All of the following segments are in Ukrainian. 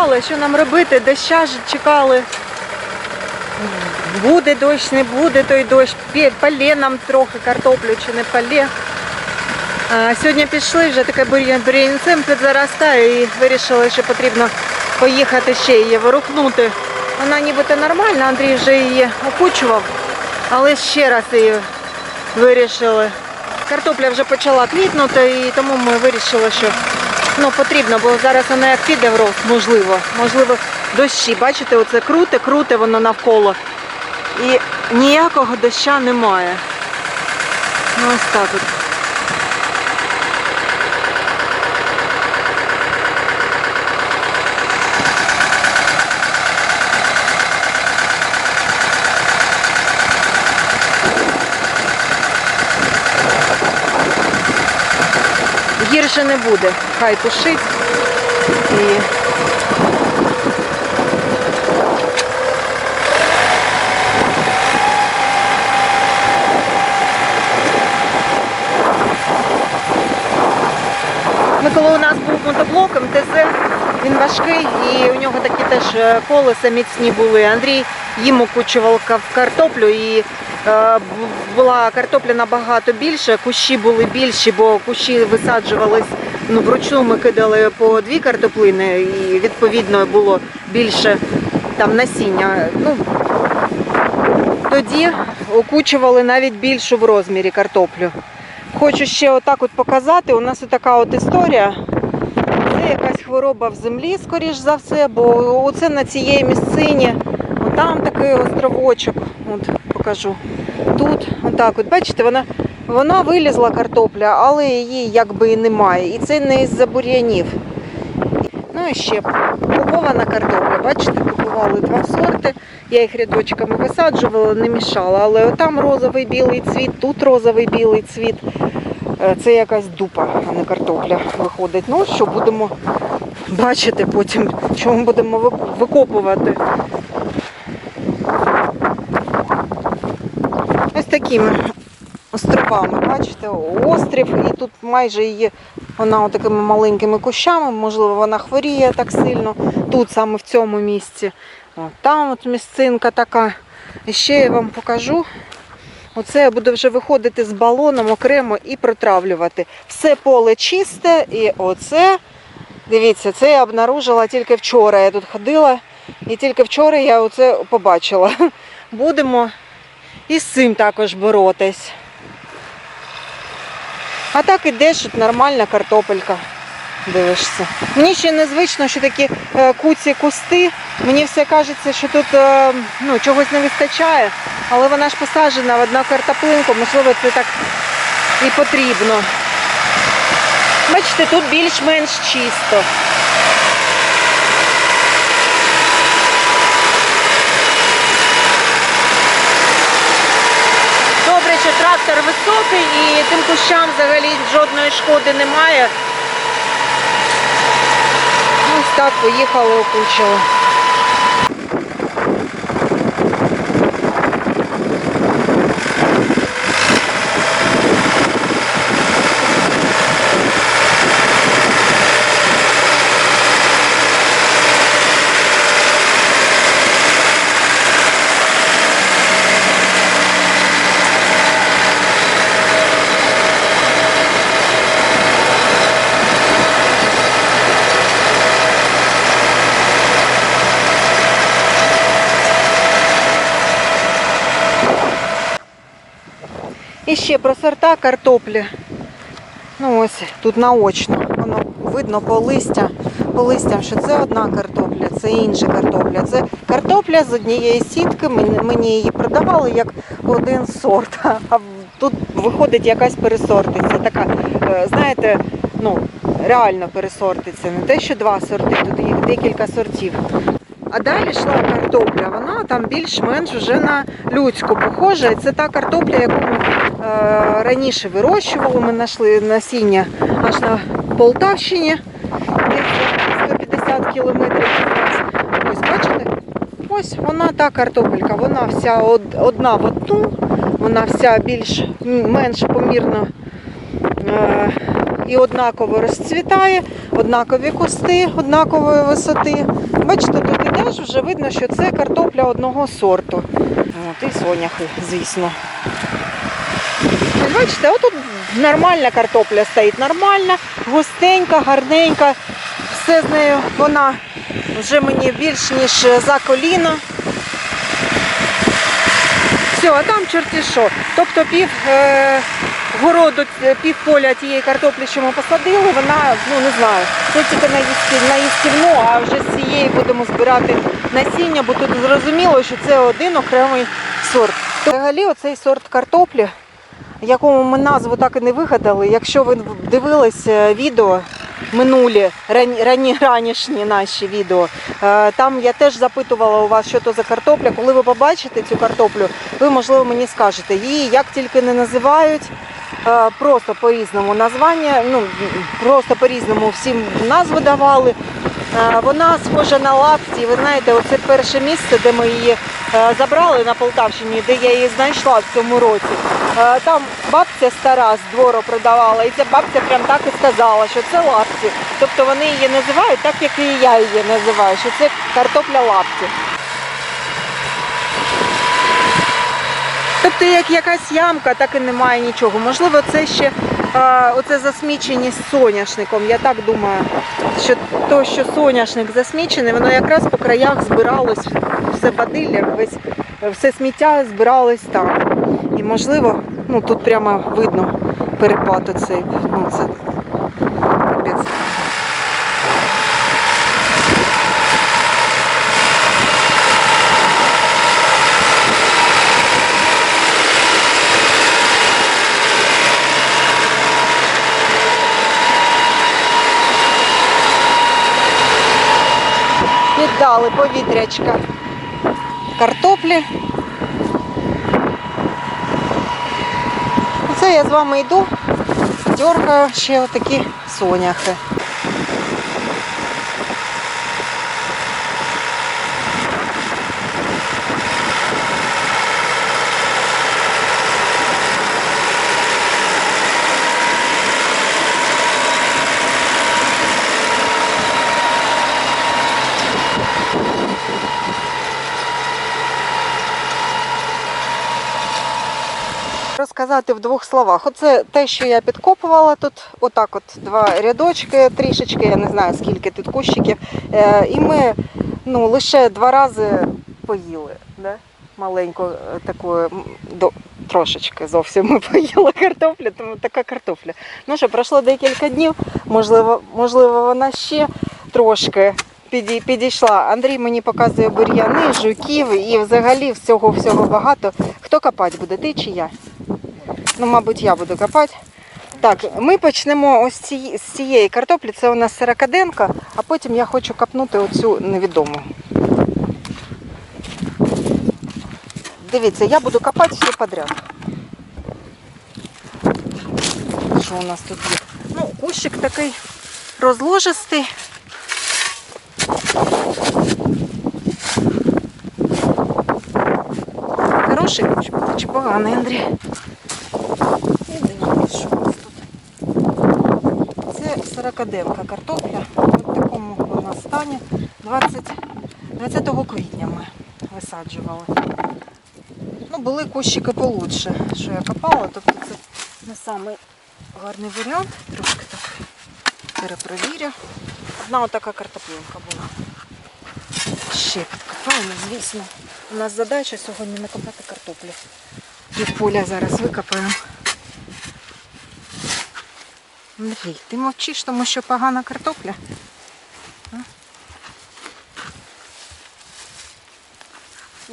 Гадали, що нам робити, доща ж чекали. Буде дощ, не буде той дощ, палє нам трохи картоплю чи не палє. Сьогодні пішли, вже таке бур'я- бур'янцем підзаростає і вирішили, що потрібно поїхати ще її ворухнути. Вона нібито нормальна, Андрій вже її окучував, але ще раз її вирішили. Картопля вже почала квітнути і тому ми вирішили, що ну, потрібно, бо зараз вона як піде в рост, можливо. Можливо, дощі. Бачите, оце круте, круте воно навколо. І ніякого доща немає. Ну, ось так от. Гірше не буде. Хай тушить. І... Ми коли у нас був мотоблок МТЗ, він важкий і у нього такі теж е, колеса міцні були. Андрій їм окучував ка- картоплю і була картопля набагато більше, кущі були більші, бо кущі висаджувались ну, вручну ми кидали по дві картоплини і відповідно було більше там насіння. Ну, тоді окучували навіть більшу в розмірі картоплю. Хочу ще отак от показати. У нас така от історія. Це якась хвороба в землі, скоріш за все, бо оце на цієї місцині. Там такий островочок. От покажу. Тут, отак, от бачите, вона, вона вилізла картопля, але її якби і немає. І це не із-за бур'янів. Ну і ще купована картопля. Бачите, купували два сорти. Я їх рядочками висаджувала, не мішала. Але там розовий білий цвіт, тут розовий білий цвіт. Е, Це якась дупа, а не картопля виходить. Ну що будемо бачити потім, що ми будемо викопувати. Такими островами, бачите, острів, і тут майже її вона такими маленькими кущами, можливо, вона хворіє так сильно, тут саме в цьому місці. О, там от місцинка така. І ще я вам покажу. Оце я буду вже виходити з балоном окремо і протравлювати. Все поле чисте, і оце, дивіться, це я обнаружила тільки вчора. Я тут ходила, і тільки вчора я оце побачила. Будемо і з цим також боротись. А так ідеш, от нормальна картопелька. Дивишся. Мені ще незвично, що такі е, куці кусти. Мені все кажеться, що тут е, ну, чогось не вистачає, але вона ж посаджена в одну картоплинку, можливо, це так і потрібно. Бачите, тут більш-менш чисто. Трактор високий і тим кущам взагалі жодної шкоди немає. Ось так поїхали, окучили. І ще про сорта картоплі. Ну ось тут наочно. Воно видно по листя, по листям, що це одна картопля, це інша картопля. Це картопля з однієї сітки. Мені її продавали як один сорт. А тут виходить якась пересортиця. Така, е, знаєте, ну реально пересортиця. Не те, що два сорти, тут їх декілька сортів. А далі йшла картопля. Вона там більш-менш вже на людську похожа. І це та картопля, яку ми раніше вирощували. Ми знайшли насіння аж на Полтавщині, десь 150 кілометрів. Ось бачите? Ось вона та картопелька, вона вся одна в одну, вона вся більш менш помірно е, і однаково розцвітає, однакові кусти однакової висоти. Бачите, тут ідеш, вже видно, що це картопля одного сорту. От, і соняхи, звісно. Бачите, отут нормальна картопля стоїть, нормальна, густенька, гарненька. Все з нею вона вже мені більш ніж за коліно. Все, а там чорті що. Тобто пів е, городу, е, пів поля тієї картоплі, що ми посадили, вона, ну не знаю, це тільки на їстівну, а вже з цієї будемо збирати насіння, бо тут зрозуміло, що це один окремий сорт. Взагалі оцей сорт картоплі, якому ми назву так і не вигадали, якщо ви дивились е, відео, минулі, рані, рані, ранішні наші відео. Е, Там я теж запитувала у вас, що то за картопля. Коли ви побачите цю картоплю, ви, можливо, мені скажете. Її як тільки не називають, е, просто по-різному названня, ну, просто по-різному всім назви давали. Вона схожа на лапці. Ви знаєте, оце перше місце, де ми її забрали на Полтавщині, де я її знайшла в цьому році. Е, Там бабця стара з двору продавала, і ця бабця прям так і сказала, що це лапці. Тобто вони її називають так, як і я її називаю, що це картопля лапці. Тобто як якась ямка, так і немає нічого. Можливо, це ще а, оце засміченість соняшником. Я так думаю, що то, що соняшник засмічений, воно якраз по краях збиралось все бадилля, весь все сміття збиралось там. І можливо, ну тут прямо видно перепад оцей. Ну, це Піддали повітрячка картоплі. Оце я з вами йду, дергаю ще отакі соняхи. Розказати в двох словах. Оце те, що я підкопувала тут, отак от два рядочки, трішечки, я не знаю скільки тут кущиків. Е, І ми ну, лише два рази поїли. Да? Маленьку е, таку м, до, трошечки зовсім ми поїли картоплю, тому така картопля. Ну що, пройшло декілька днів, можливо, можливо вона ще трошки підій- підійшла. Андрій мені показує бур'яни, жуків і взагалі всього всього багато. Хто копати буде, ти чи я? Ну, мабуть, я буду копати. Так, ми почнемо ось ці, з цієї картоплі. Це у нас сирокаденка, а потім я хочу копнути оцю невідому. Дивіться, я буду копати все подряд. Що у нас тут є? Ну, кущик такий розложистий. Хороший чи поганий, Андрій? І дивимось, що у нас тут. Це картопля. В такому вона стані. 20, 20 квітня ми висаджували. Ну, були кущики получше, що я копала, тобто це не самий гарний варіант. Трошки так перепровірю. Одна отака картоплинка була. Ще підкопаємо, звісно. У нас задача сьогодні накопати картоплю. Пів поля зараз викопаємо. Андрій, ти мовчиш, тому що погана картопля. А?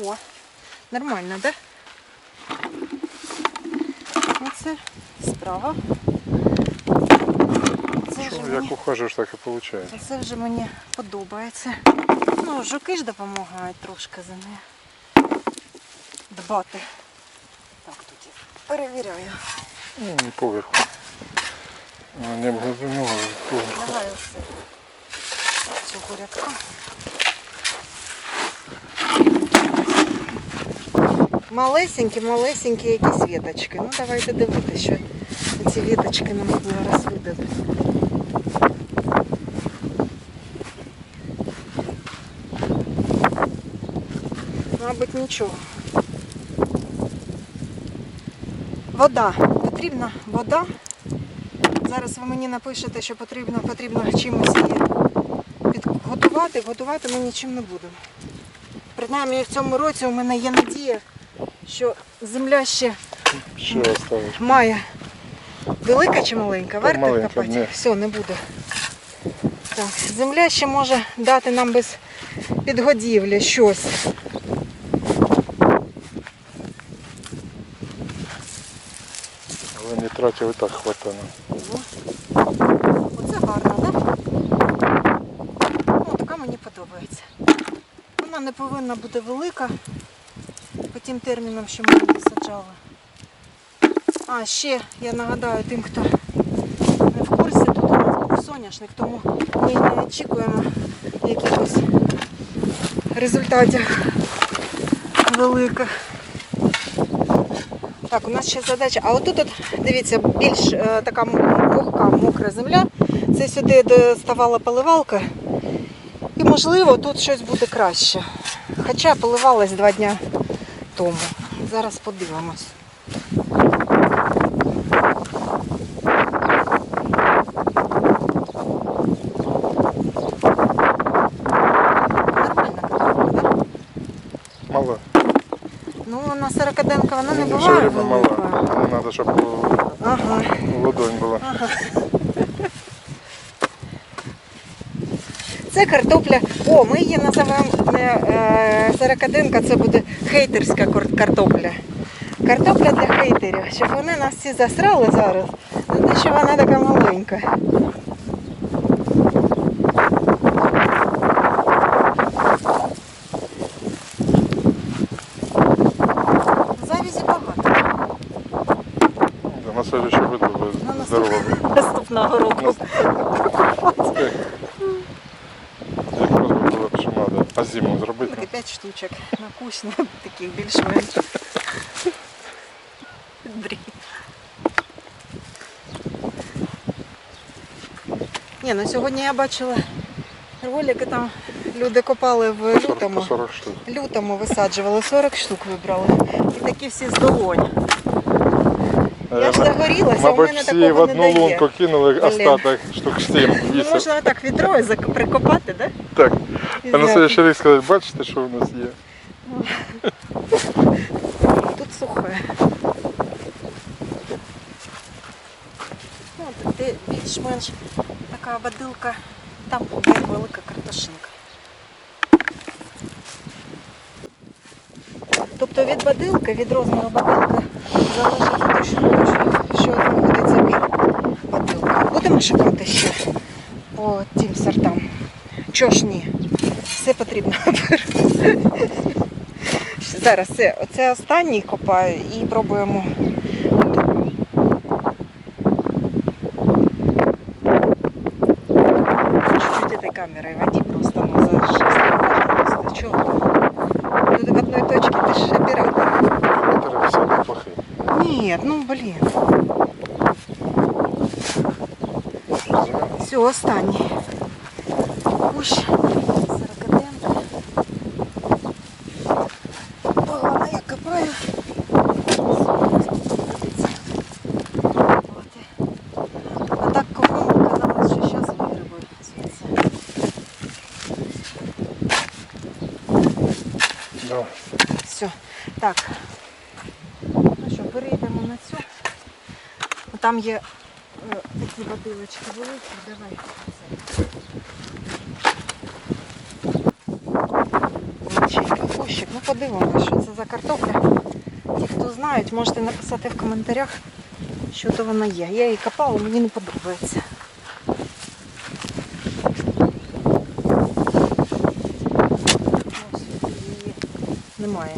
О, нормально, да? Оце справа. Це вже Що, мені- як ухажуєш, так і виходить. це вже мені подобається. Ну, жуки ж допомагають трошки за нею дбати. Так, тут я перевіряю. Ну, не поверху. А, Не поверху. Давай оце цього рядка. Малесенькі, малесенькі якісь віточки. Ну давайте дивитися, що ці віточки нам зараз видадуть. Мабуть, нічого. Вода. Потрібна вода. Зараз ви мені напишете, що потрібно, потрібно чимось її підготувати. Готувати ми нічим не будемо. Принаймні в цьому році у мене є надія, що земля ще Що має велика чи маленька? Варто маленька, копати? ні. Все, не буде. Так, земля ще може дати нам без підгодівлі щось. Але нітратів і так хватає. Оце гарно, так? Ну, така мені подобається. Вона не повинна бути велика по тим термінам, що ми її саджали. А, ще я нагадаю тим, хто не в курсі, тут у нас був соняшник, тому ми не очікуємо якихось результатів великих. Так, у нас ще задача. А отут, от, дивіться, більш е, така вогка, мокра земля. Це сюди де ставала поливалка. І можливо тут щось буде краще. Хоча поливалась два дні тому. Зараз подивимось. Мало. Ну, на сорокаденка вона не время мало. Але треба, щоб Ага. ладонь була. Це картопля. О, ми її називаємо не е, сорокаденка, це буде хейтерська картопля. Картопля для хейтерів, щоб вони нас всі засрали зараз, за те, що вона така маленька. Завізі багато. На следующий год здорово. Наступного року. Як як у нас було б що треба. А зиму зробити? Буде 5 штучок на кучні, таких більш-менш. Ні, ну сьогодні я бачила ролики, там люди копали в лютому. по 40 штук. Лютому висаджували, 40 штук вибрали. І такі всі з долонь. Я ж загорілася, у Мабуть, мене всі такого в одну не дає. лунку кинули Блін. остаток штук 7, Ну, 8. можна отак відро зак- прикопати. Так. І А на следующий рік сказати, бачите, що у нас є? Тут сухе. Ну, де більш-менш така бадилка, там буде велика картошинка. Тобто від бадилки, від розміру бадилки залежить те, що, що, знаходиться під бадилкою. Будемо шукати ще по тим сортам. Чого ж ні? Все потрібно. Зараз це, оце останній копаю і пробуємо. Чуть-чуть этой камерой води просто, ну за 6 просто. Чего? Тут в одной точке ты же оператор. Нет, ну блин. Все, останній. Кущ. Сорокаденка. Погано я копаю. От. А так кругом казалось, що зараз вигребу звідси. Да. Все. Так. Ну що, перейдемо на цю. Там є е, такі бадилочки великі. Давай. Величенький кущик. Ну подивимося, що це за картопля. Ті, хто знають, можете написати в коментарях, що то вона є. Я її копала, мені не подобається. Ось її немає.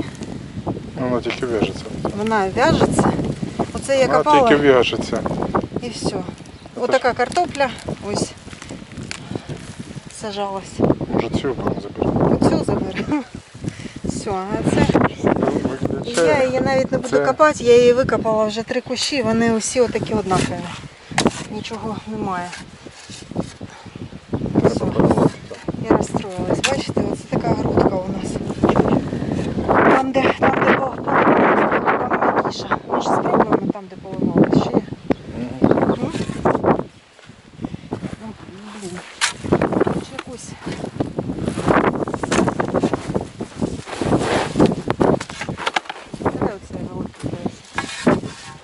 Воно тільки в'яжеться. Вона в'яжеться. Оце я Вона копала тільки в'яжеться. і все. Отака картопля. Ось сажалась. Може цю будемо заберемо. Оцю заберемо. Все, а це Це- я її навіть не буду це- копати, я її викопала вже три кущі, вони усі отакі однакові. Нічого немає. Все, я розстроїлась. Бачите, оце така грудка у нас. Там, де, там, де по- поливалась, там м'якіша. Може спробуємо там, де поливалась ще. є? Мгм. М? Ну, блін. Чи якусь. Давай оцей великий десь.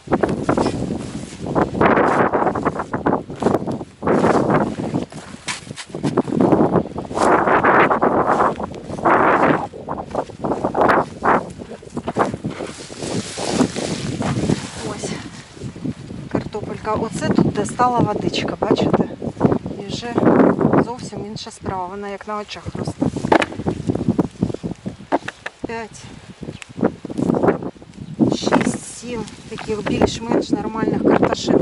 Ось картопелька. Оце тут де стала водичка, бачите? І вже зовсім інша справа. Вона як на очах росте. П'ять, шість, сім таких більш-менш нормальних карташин.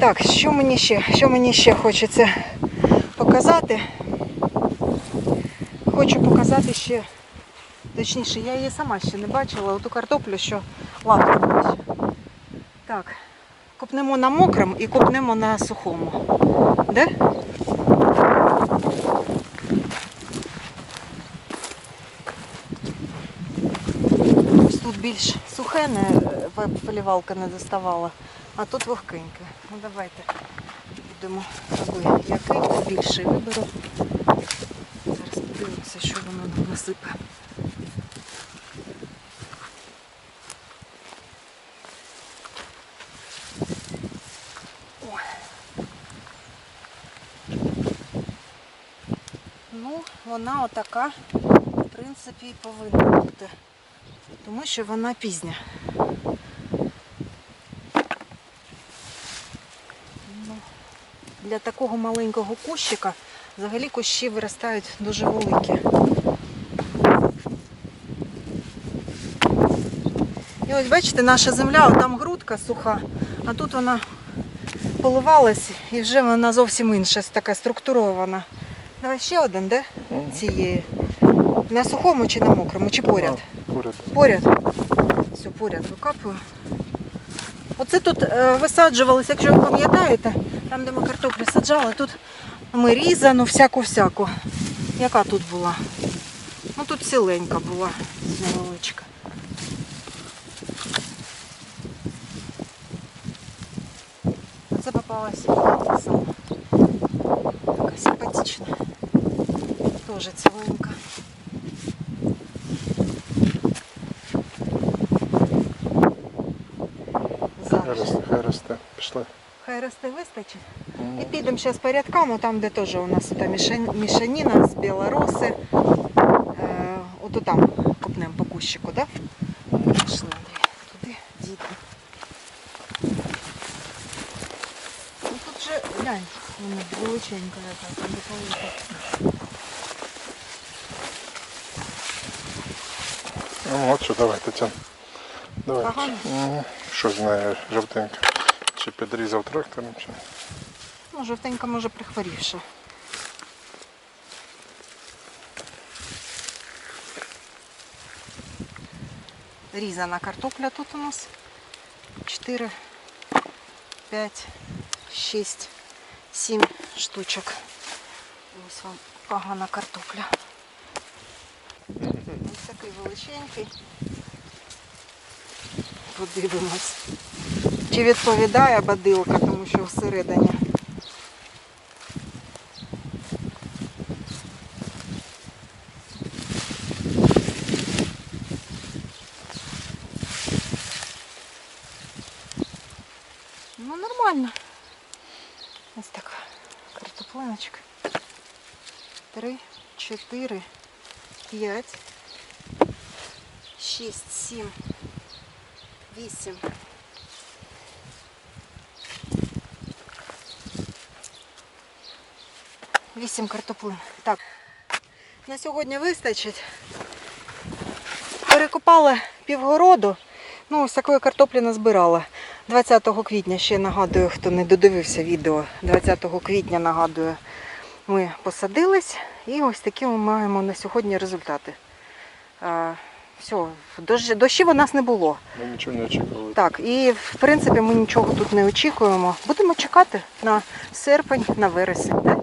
Так, що мені ще? Що мені ще хочеться показати? Хочу показати ще, точніше, я її сама ще не бачила, оту картоплю, що ладно. Так, копнемо на мокрому і копнемо на сухому. Де? Ось тут більш сухе, не, е, полівалка не доставала, а тут вогкеньке. Ну давайте будемо аби який більший виберу. Зараз подивимося, що воно нам насипе. О. Ну, вона отака, в принципі, і повинна бути. Тому що вона пізня. Ну, для такого маленького кущика взагалі кущі виростають дуже великі. І ось бачите, наша земля, там грудка суха, а тут вона поливалась і вже вона зовсім інша, така структурована. Давай ще один, де? Цієї. На сухому чи на мокрому, чи поряд? Поряд. Поряд. Все, поряд викапую. Оце тут е, висаджувалися, якщо ви пам'ятаєте, там, де ми картоплю саджали, тут ми різану, всяку-всяку. Яка тут була? Ну тут ціленька була, невеличка. Це попалася сама. Така симпатична. Теж ціленька. Хай росте, хай росте. Пішли. Хай росте вистачить. І підемо зараз по рядкам, там, де теж у нас та мішаніна з білороси. Е, от там копнемо по кущику, так? Да? Пішли, Андрій, туди діти. Ну тут же, глянь, вона величенька яка, там де Ну, от що, давай, Тетян. Давай. Мгм. Що знає жовтенька? Чи підрізав трактором, чи? Ну, жовтенька може прихворівша. Різана картопля тут у нас 4, 5, 6, 7 штучок. Ось вам погана картопля. Такий величенький. Подивимось. Чи відповідає бадилка, тому що всередині. Ну, нормально. Ось така картоплиночка. Три, чотири, п'ять, шість, сім, вісім. Вісім картоплин. Так. На сьогодні вистачить. Перекопала півгороду. Ну, ось такої картоплі назбирала. 20 квітня ще нагадую, хто не додивився відео. 20 квітня нагадую. ми посадились, і ось такі ми маємо на сьогодні результати. Все, дощ, дощів у нас не було. Ми нічого не очікували. Так, і в принципі ми нічого тут не очікуємо. Будемо чекати на серпень, на вересень. Так?